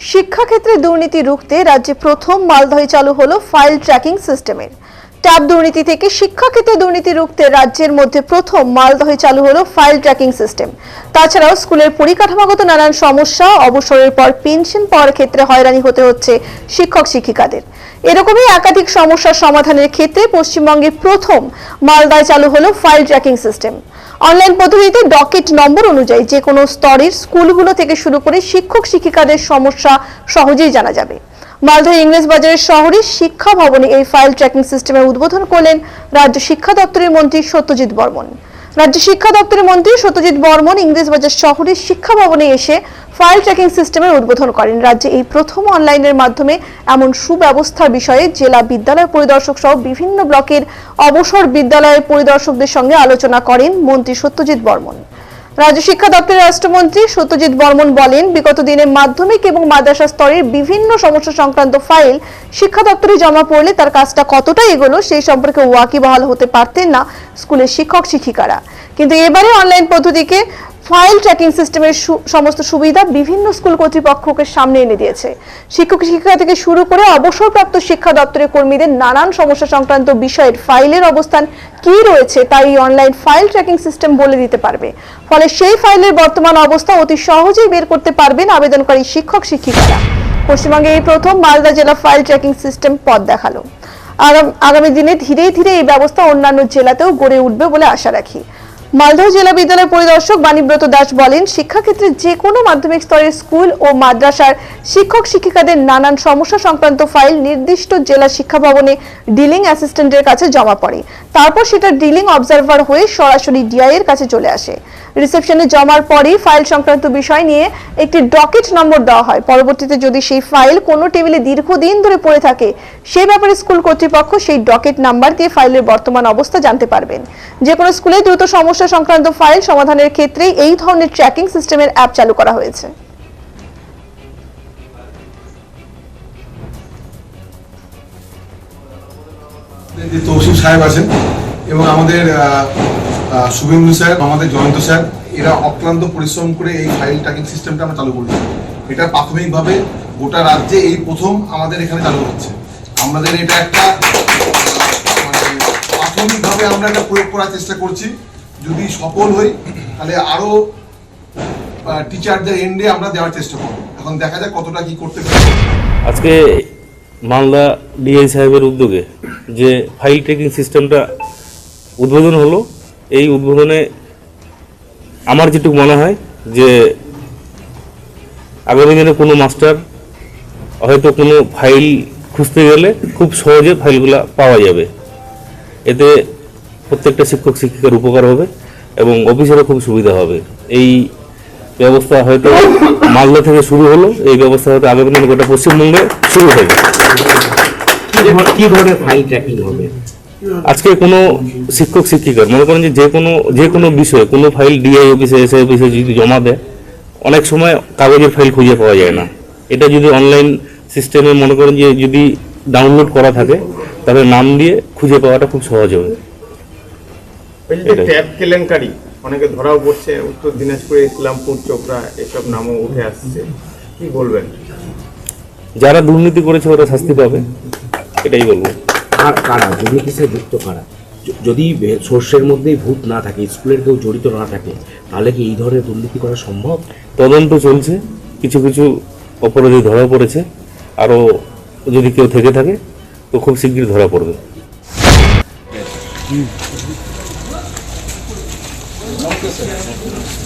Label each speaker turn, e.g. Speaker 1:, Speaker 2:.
Speaker 1: শিক্ষাক্ষেত্রে দুর্নীতি রুখতে রাজ্যে প্রথম মালদহে চালু হলো ফাইল ট্র্যাকিং সিস্টেমের ট্যাব দুর্নীতি থেকে শিক্ষাক্ষেত্রে দুর্নীতি রুখতে রাজ্যের মধ্যে প্রথম মালদহে চালু হলো ফাইল ট্র্যাকিং সিস্টেম। তাছাড়াও স্কুলের পরিকাঠামোগত নানান সমস্যা, অবসরের পর পেনশন পাওয়ার ক্ষেত্রে হয়রানি হতে হচ্ছে শিক্ষক শিক্ষিকাদের। এরকমই একাধিক সমস্যার সমাধানের ক্ষেত্রে পশ্চিমবঙ্গে প্রথম মালদায় চালু হলো ফাইল ট্র্যাকিং সিস্টেম। অনলাইন পদ্ধতিতে ডকেট নম্বর অনুযায়ী যে কোনো স্তরের স্কুলগুলো থেকে শুরু করে শিক্ষক শিক্ষিকাদের সমস্যা সহজেই জানা যাবে। মালদহ ইংরেজ বাজারের শহরে শিক্ষা ভবনে এই ফাইল ট্র্যাকিং সিস্টেমের উদ্বোধন করলেন রাজ্য শিক্ষা দপ্তরের মন্ত্রী সত্যজিৎ বর্মন। রাজ্য শিক্ষা দপ্তরের মন্ত্রী সত্যজিৎ বর্মন ইংরেজ বাজার শহরের শিক্ষা ভবনে এসে ফাইল ট্র্যাকিং সিস্টেমের উদ্বোধন করেন। রাজ্যে এই প্রথম অনলাইনের মাধ্যমে এমন সুব্যবস্থা বিষয়ে জেলা বিদ্যালয় পরিদর্শক সহ বিভিন্ন ব্লকের অবসর বিদ্যালয়ের পরিদর্শকদের সঙ্গে আলোচনা করেন মন্ত্রী সত্যজিৎ বর্মন। রাজ্য শিক্ষা দপ্তরের রাষ্ট্রমন্ত্রী সত্যজিৎ বর্মন বলেন, বিগত দিনে মাধ্যমিক এবং মাদ্রাসা স্তরের বিভিন্ন সমস্যা সংক্রান্ত ফাইল শিক্ষা দপ্তরে জমা পড়লে তার কাজটা কতটা এগোলো সেই সম্পর্কে ওয়াকিবহাল হতে পারতেন না স্কুলের শিক্ষক শিক্ষিকারা কিন্তু এবারে অনলাইন পদ্ধতিকে ফাইল ট্র্যাকিং সিস্টেমের সমস্ত সুবিধা বিভিন্ন স্কুল কর্তৃপক্ষকে সামনে এনে দিয়েছে। শিক্ষক শিক্ষিকা থেকে শুরু করে অবসরপ্রাপ্ত শিক্ষা দপ্তরের কর্মীদের নানান সমস্যা সংক্রান্ত বিষয়ের ফাইলের অবস্থান কি রয়েছে তাই এই অনলাইন ফাইল ট্র্যাকিং সিস্টেম বলে দিতে পারবে। ফলে সেই ফাইলের বর্তমান অবস্থা অতি সহজেই বের করতে পারবেন আবেদনকারী শিক্ষক শিক্ষিকারা। পশ্চিমবঙ্গে এই প্রথম মালদা জেলা ফাইল ট্র্যাকিং সিস্টেম পথ দেখাল। আগামী দিনে ধীরে ধীরে এই ব্যবস্থা অন্যান্য জেলাতেও গড়ে উঠবে বলে আশা রাখি। মালদহ জেলা বিদ্যালয় পরিদর্শক বাণীব্রত দাস বলেন, শিক্ষাক্ষেত্রে যে কোনো মাধ্যমিক স্তরের স্কুল ও মাদ্রাসার শিক্ষক শিক্ষিকাদের নানান সমস্যা সংক্রান্ত ফাইল নির্দিষ্ট জেলা শিক্ষা ভবনে ডিলিং অ্যাসিস্ট্যান্টের কাছে জমা পড়ে। তারপর সেটা ডিলিং অবজারভার হয়ে সরাসরি ডিআই এর কাছে চলে আসে। রিসেপশনে জমার পরেই ফাইল সংক্রান্ত বিষয় নিয়ে একটি ডকেট নম্বর দেওয়া হয়। পরবর্তীতে যদি সেই ফাইল কোনো টেবিলে দীর্ঘদিন ধরে পড়ে থাকে সেই ব্যাপারে স্কুল কর্তৃপক্ষ সেই ডকেট নাম্বার দিয়ে ফাইলের বর্তমান অবস্থা জানতে পারবেন। যে কোনো স্কুলে দ্রুত সমস্যা সংক্রান্ত ফাইল সমাধানের ক্ষেত্রে এই ধরনের ট্র্যাকিং সিস্টেমের অ্যাপ চালু করা হয়েছে।
Speaker 2: তৌসিফ সাহেব আছেন এবং আমাদের শুভেন্দু স্যার, আমাদের জয়ন্ত স্যার, এরা অক্লান্ত পরিশ্রম করে এই ফাইল ট্র্যাকিং সিস্টেমটা আমরা চালু করেছি। এটা প্রাথমিকভাবে গোটা রাজ্যে এই প্রথম আমাদের এখানে চালু হচ্ছে। আমাদের এটা একটা মানে প্রাথমিকভাবে আমরা এটা প্রয়োগ করার চেষ্টা করছি। যদি সফল হই, তাহলে আরও টিচারদের এন্ডে আমরা দেওয়ার চেষ্টা করব। এখন দেখা যাক কতটা কি করতে পারি।
Speaker 3: আজকে মালদা ডিআই সাহেবের উদ্যোগে যে ফাইল ট্রেকিং সিস্টেমটা উদ্বোধন হলো, এই উদ্বোধনে আমার যেটুকু মনে হয় যে আগামী দিনে কোনো মাস্টার হয়তো কোনো ফাইল খুঁজতে গেলে খুব সহজে ফাইলগুলো পাওয়া যাবে। এতে প্রত্যেকটা শিক্ষক শিক্ষিকার উপকার হবে এবং অফিসেরও খুব সুবিধা হবে। এই ব্যবস্থা হয়তো মালদা থেকে শুরু হলো এই ব্যবস্থা হয়তো আগামী দিনে গোটা পশ্চিমবঙ্গে শুরু হবে।
Speaker 4: কি ধরনের ফাইল ট্র্যাকিং হবে?
Speaker 3: আজকে কোনো শিক্ষক শিক্ষিকার মনে করেন যে যে কোনো যে কোনো বিষয়ে কোনো ফাইল ডিআই অফিসে এসে অফিসে যদি জমা দেয় অনেক সময় কাগজের ফাইল খুঁজে পাওয়া যায় না। এটা যদি অনলাইন সিস্টেমে মনে করেন যে যদি ডাউনলোড করা থাকে তাহলে নাম দিয়ে খুঁজে পাওয়াটা খুব সহজ হবে।
Speaker 5: ওই যে ট্যাব কেলেঙ্কারি অনেকে ধরাও পড়ছে উত্তর দিনাজপুরে ইসলামপুর চোপড়া এসব নামও উঠে আসছে। কি বলবেন?
Speaker 3: যারা দুর্নীতি করেছে ওরা শাস্তি পাবে। এটাই বলব।
Speaker 4: আর কারা? দুর্নীতির সাথে যুক্ত কারা? যদি শস্যের মধ্যেই ভূত না থাকে স্কুলের কেউ জড়িত না থাকে তাহলে কি এই ধরনের দুর্নীতি করা সম্ভব?
Speaker 3: তদন্ত চলছে। কিছু কিছু অপরাধী ধরা পড়েছে। আরও যদি কেউ থেকে থাকে তো খুব শীঘ্রই ধরা পড়বে। Ne yapıyorsun?